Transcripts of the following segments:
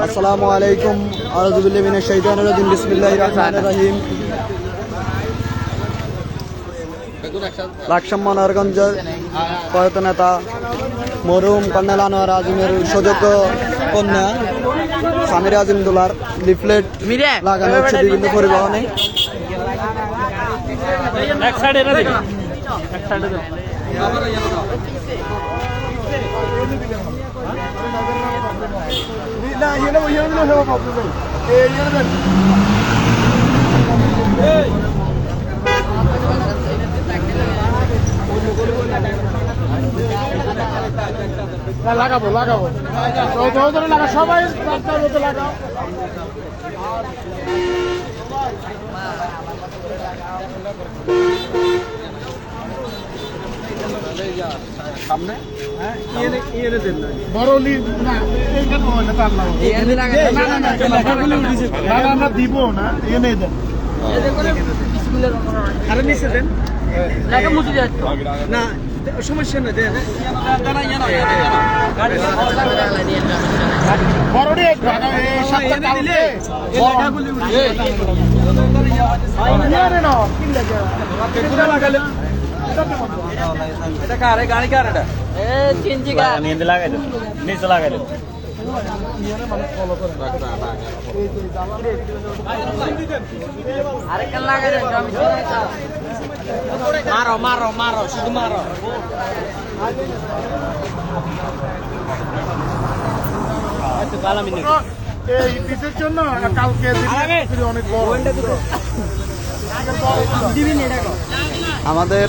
আসসালামু আলাইকুম মিনাশ শাইতানির রাজিম বিসমিল্লাহির রহমানির রহিম লাকসাম মনোহরগঞ্জের প্রয়াত নেতা মরহুম কর্নেল আনোয়ার আজিমের সুযোগ্য কন্যা সামির আজিম দুলার লিফলেট লাগানো হচ্ছে বিভিন্ন পরিবহনে এক লাগাবো লাগাবো। ধরে ধরে লাগা সবাই রাস্তার মধ্যে লাগাও সামনে? বড় না এইখানে না তার না। না না লাগাগুলো উঠেছে না না না দিব না এনে দেন। আরে নিচে দেন। না সমস্যা না দেন বড়ডি এই সাতটা কালকে লাগাগুলো উঠেছে আরে না কি লাগে কেটে লাগালে এটা কারে গাড়ি কারে এটা নিচে লাগাই মারো মারো মারো শুধু মারো। এই পিসের জন্য কালকে অনেক বড়। আমাদের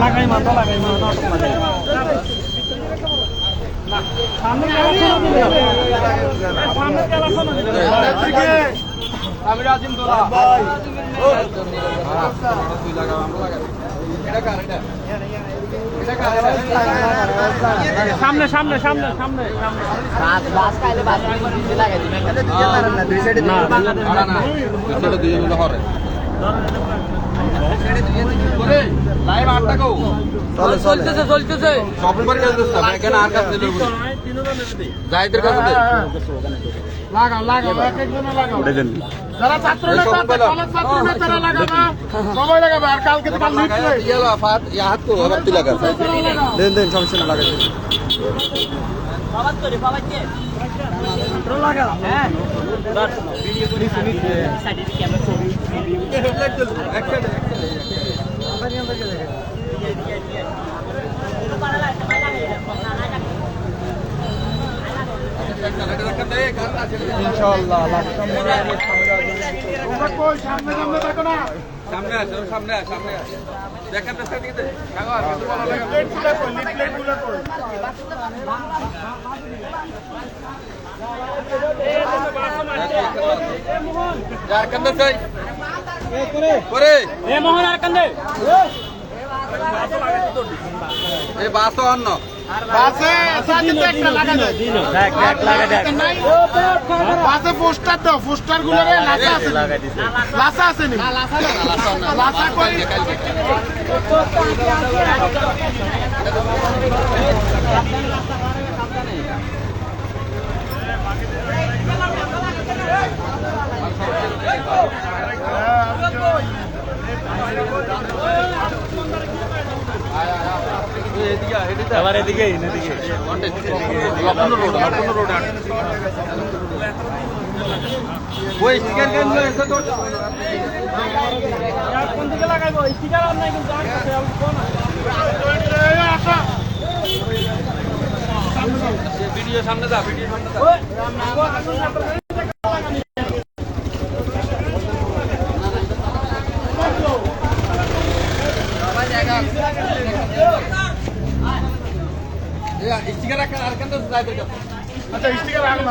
লাগাই মাথা লাগাই মাথা আমি আজিম দোলা তুই লাগাও আমরা লাগাই সামনে সামনে সামনে সামনে না লাগাও লাগাও এক একজনে লাগাও। যারা ছাত্র নেতা কলেজ ছাত্র নেতারা লাগাবা। সবাই লাগাবে আর কালকে তো কাল লিখবে ইয়ালা ফাত ইয়া হাত কো তুই লাগা দেন দেন সমস্যা না লাগাই দেন। ইনশাআল্লাহ লাকসাম সামনে সামনে সামনে আসো আস আস। যার কান্দে চাই করে এ মোহন আর কান্দে বাস অন্য। পোস্টার দাও পোস্টারগুলো লাসা আছে লাসা নি লাসা এদিকে ওই স্টিকার কেন এসে তো কোন দিকে লাগাইবো স্টিকার আর নাই কিন্তু আমার কাছে আমি কোন আসা ভিডিও সামনে যা। ভিডিও সামনে যা স্টিকার রাখেন আর কেন ড্রাইভার কাছে আচ্ছা স্টিকার হাতে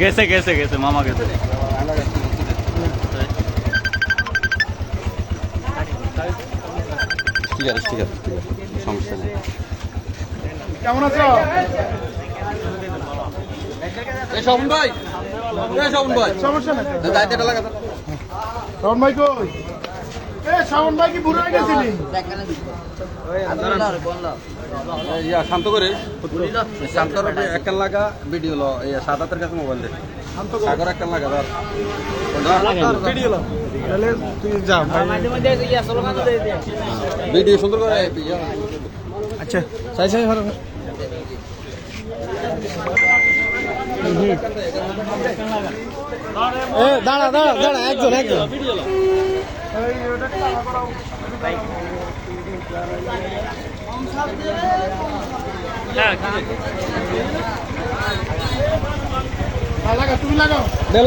গেছে গেছে গেছে মামা গেছে। স্টিকার স্টিকার স্টিকার সমস্যা নেই। কেমন আছো? এই শোভন ভাই এই শোভন ভাই। সমস্যা নাই। দায়িত্ব এটা লাগা শাওন ভাই কই? এ শাওন ভাই কি বুড়ো হয়ে গেছিলি শান্ত করে। শান্ত করে একখান লাগা ভিডিও লো সাদাতের কাছে মোবাইল দে। সাগর একখান লাগা ধর। ভিডিও ভিডিও সুন্দর করে আচ্ছা। সাই সাই দাঁড়া দাঁড়া দাঁড়া, একজন একজন।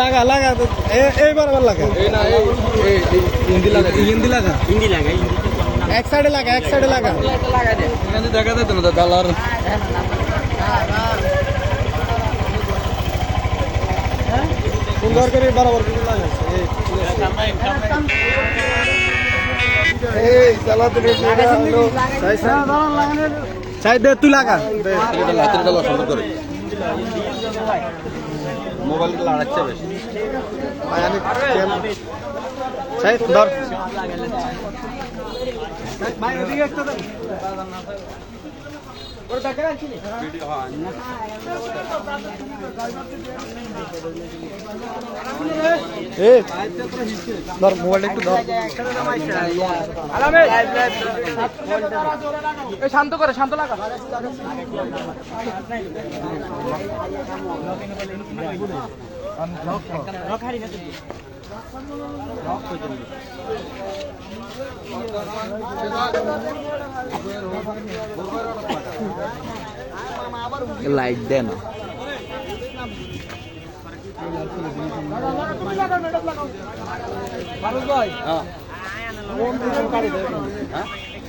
লাগা লাগা এইবার লাগা। হিন্দি লাগা। হিন্দি এক সাইডে লাগা, এক সাইডে লাগা। দেখা যাচ্ছে না কালার সুন্দর করে বরাবর করে লাগা। এই সাই সাই সাই দে তুই লাগা। দে এটা সুন্দর করে। মোবাইল লাড়াচ্ছে বেশি। ধর। ধর মোবাইলটা একটু ধর শান্ত করে শান্ত লাগা। লাইট দে না হ্যাঁ দেন আসলে কথা আরেকটা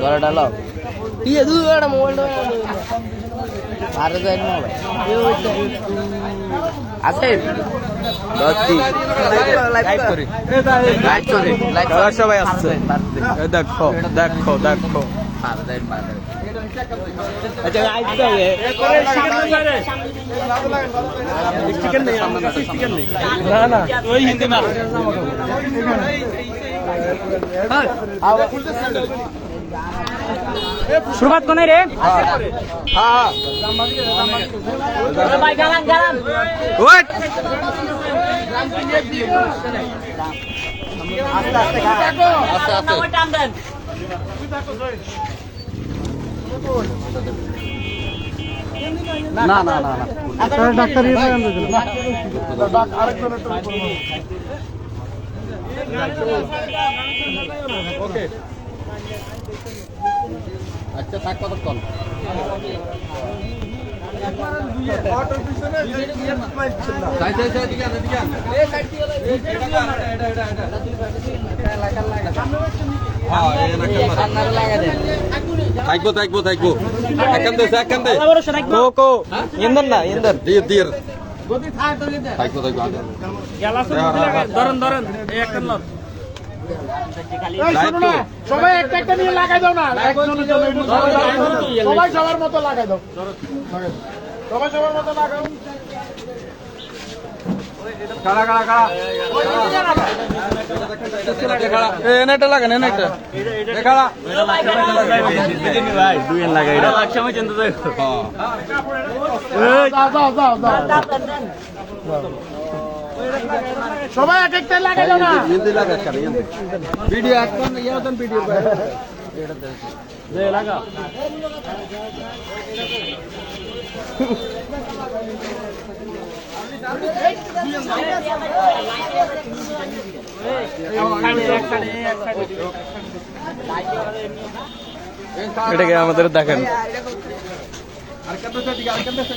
ঘরে ডালো ইয়ে দু একটা মোবাইল আরে যাই মোবাইল। আছে? দশটি লাইভ করে। সবাই আসছে। দেখো দেখো দেখো। আচ্ছা আইতে হবে না না ওই হিন্দি মার শুরুবাত কোনে রে? হ্যাঁ ভাই গালান গালান ওয়েট। আস্তে আস্তে টান দেন না না না না। ডাক্তার আরেকজনের ওকে আচ্ছা থাক কতক্ষণ। হ্যাঁ, থাকব থাকব থাকব। এখান দে এখান ইন্দন না ইন্দন দিয়ে দিয়ে ধরেন ধরেন এই একটা লন সবাই একটা একটা নিয়ে লাগাই দাও না। একজনের জন্য একটু সবাই সবার মতো লাগাই দাও। সবাই সবার মতো লাগাও। খাড়া খাড়া খাড়া। খাড়া এনেটা লাগান এনেটা এ ভাই দুই এন লাগাই এটা লাখ সময় চিন্তা যাই হ্যাঁ যাও যাও যাও যাও সবাই এক একটা লাগাই দাও না হিন্দি লাগা ভিডিও এখন হতেন ভিডিও এটাকে আমাদের দেখেন। আরও গেছে আশি দিছে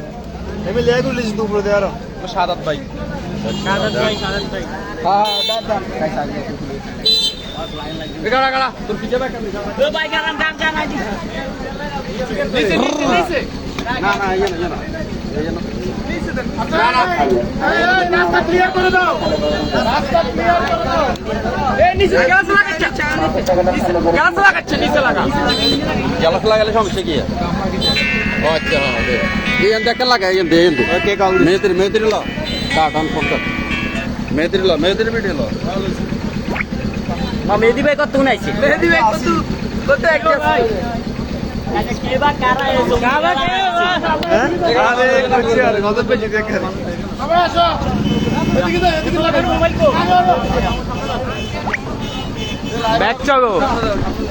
আমি লেগে দুপুরে দিয়ে আরও সাদাত ভাই। গাড়া গাড়া তোর পিছে ব্যাগ না না ইয়ে না ইয়ে না। এই রাস্তা ক্লিয়ার করে দাও। রাস্তা ক্লিয়ার করে দাও। গ্যালাস লাগালে সমস্যা কি? আচ্ছা হ্যাঁ দে লাগা দে এই ওকে কাল মেয়েদের মেয়েদের ল কাট অন ফোন কর মেয়েদের ল মেয়েদের ভিডিও ল মেহেদি ভাই কত নাইছে মেহেদি ভাই কত কত একটা ভাই সবাই আসো এদিকে দাও এদিকে লাগাই মোবাইল কো ব্যাগ চগো মোবাইল লাইভ লাগান সামনে না থাকে এই কি হিসে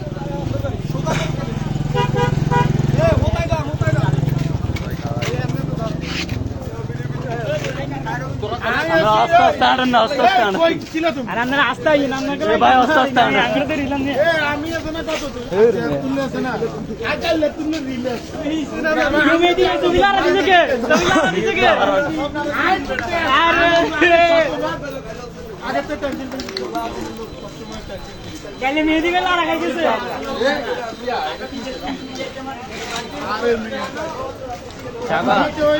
আস্তে আস্তে আনেন না আস্তে আস্তে আনেন তুমি আর আপনারা আস্তে আইন আপনাকে ভাই, আস্তে আস্তে আনেন। আগ্রহ করে দিলাম নে। আমি আছে না কত তুললে আছে না আইকালে তুললে দিলে ভিডিও মেহেদি ভাই ছবি দিছে কে ছবি লাগা দিছে কে আরে আগে তো টেনশন কালে মেহেদি ভাই লাগা খাইছে আরে ওই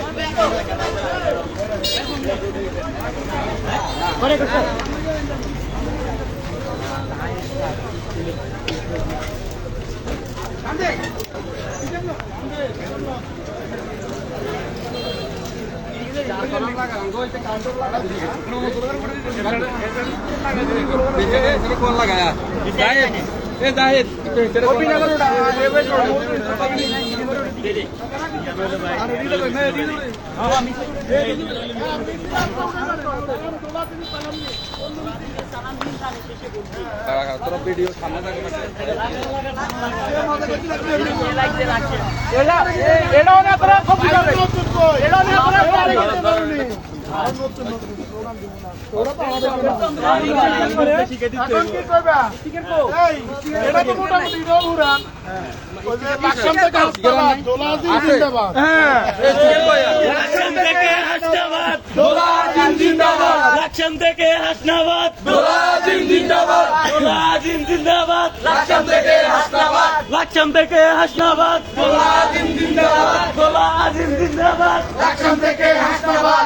कोण लागाया जाहीर हे जाहीर তোরা ভিডিও সামনে থাকবে লাকসাম থেকে হাসনাবাদ। জিন্দাবাদ জিন্দাবাদ লাকসাম থেকে হাসনাবাদ লাকসাম থেকে হাসনাবাদ জিন্দাবাদ জিন্দাবাদ থেকে হাসনাবাদ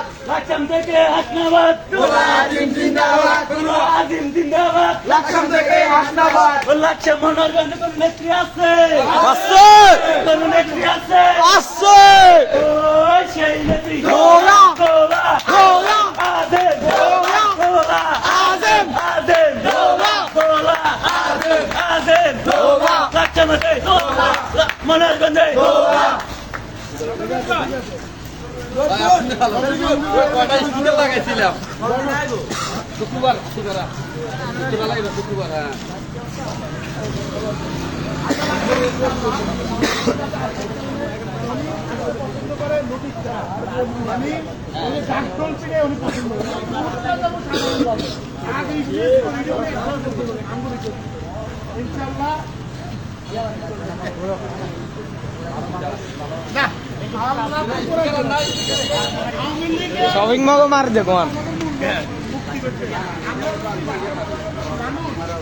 লাকসাম থেকে হাসনাবাদ। দোলাজিন জিন্দাবাদ। দোলাজিন জিন্দাবাদ। লাকসাম থেকে হাসনাবাদ। লাকসাম মনোরঞ্জন কোন নেত্রী আছে? আছে। কোন নেত্রী আছে? আছে। সেই নেত্রী। আদেম। আদেম। আদেম। আদেম। আদেম। গোলা কয়টা স্কুলে লাগাইছিলাম শুক্রবার শুক্রবার শুক্রবার লাগাইল শুক্রবার হ্যাঁ ইনশাআল্লাহ না আল্লাহ আওয়ামী লীগের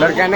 लड़का